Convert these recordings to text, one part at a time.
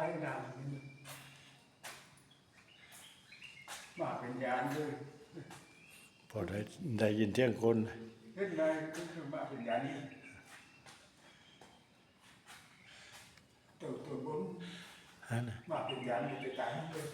ให้ดันี่มาเป็นยานด้วยพอได้ได้ยินเที่ยงคนเห็นได้คือมาเป็นยานนี่ตัวตัวบุญมาเป็นยานนี่ไปตายเลย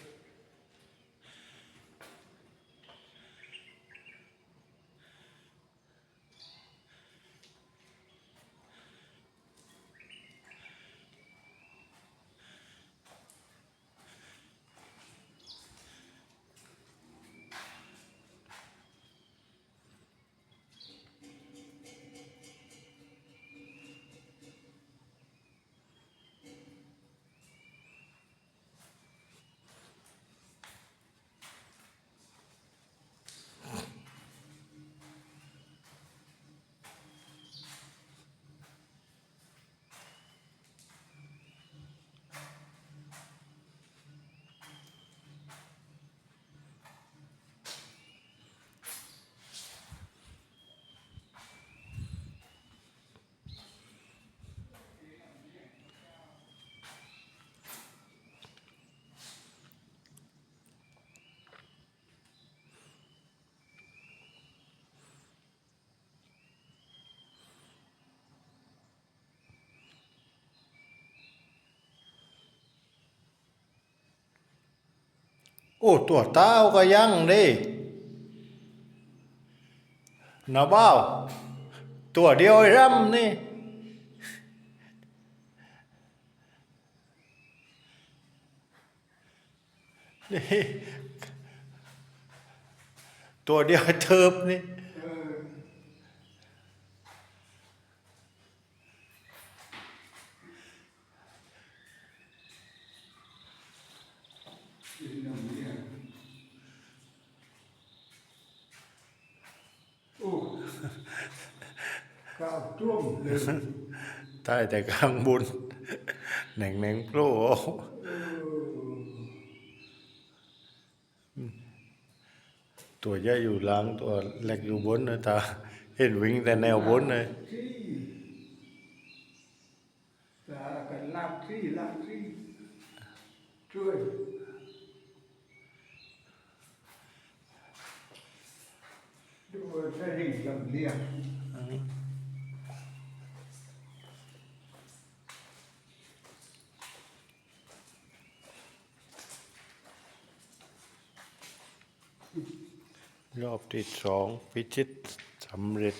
อ้ตัวเต้าก็ยังดินาบ้าวตัวเดียวไอ้ร่ำนี่นี่ตัวเดียวเทิบนี่เออกินน้ำเนี่ยโอ้ ข้าวต้มเลยใต้แต่กลางบุญแหน่งแหน่งโปรเออตัวใหญ่อยู่หล่างตัวเล็กอยู่บนนะตาเห็นวิ่งแต่แนวบนเลยที่ตากันลากที่ลากที่ช่วยดูสริงลำเลียง รอบที่สองพิชิตสำเร็จ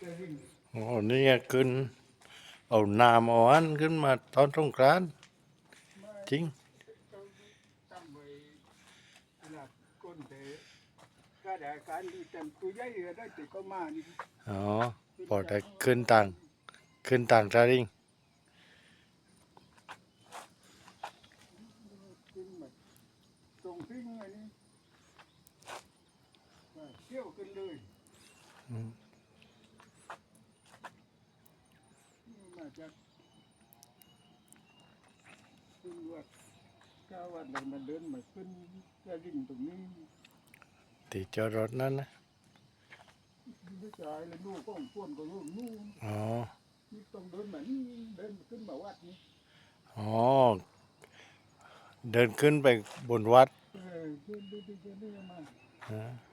สริงอ๋อนี่ขึ้น เอานามเอาอันขึ้นมาตอนสงกรานต์จริงตั้งไว้หลักก้นเตะก็ได้การที่จำตัวใหญ่ได้ติดก็มานี่อ๋อพอได้ขึ้นต่าง ขึ้นต่างจาริง ขึ้นมา ตรงทิ้งอันนี้ว่าเที่ยวขึ้นเลยนี่มาจากขึ้นวัดก้าวัดเลยมันเดินมาขึ้นสริงตรงนี้ตีจอดรถนั่นนะไม่ใช่เลยลูกก็พ่นก็ลูกนู่นอ๋อนี่ต้องเดินมานี่เดินขึ้นมาวัดนี่อ๋อเดินขึ้นไปบนวัด เออเดิ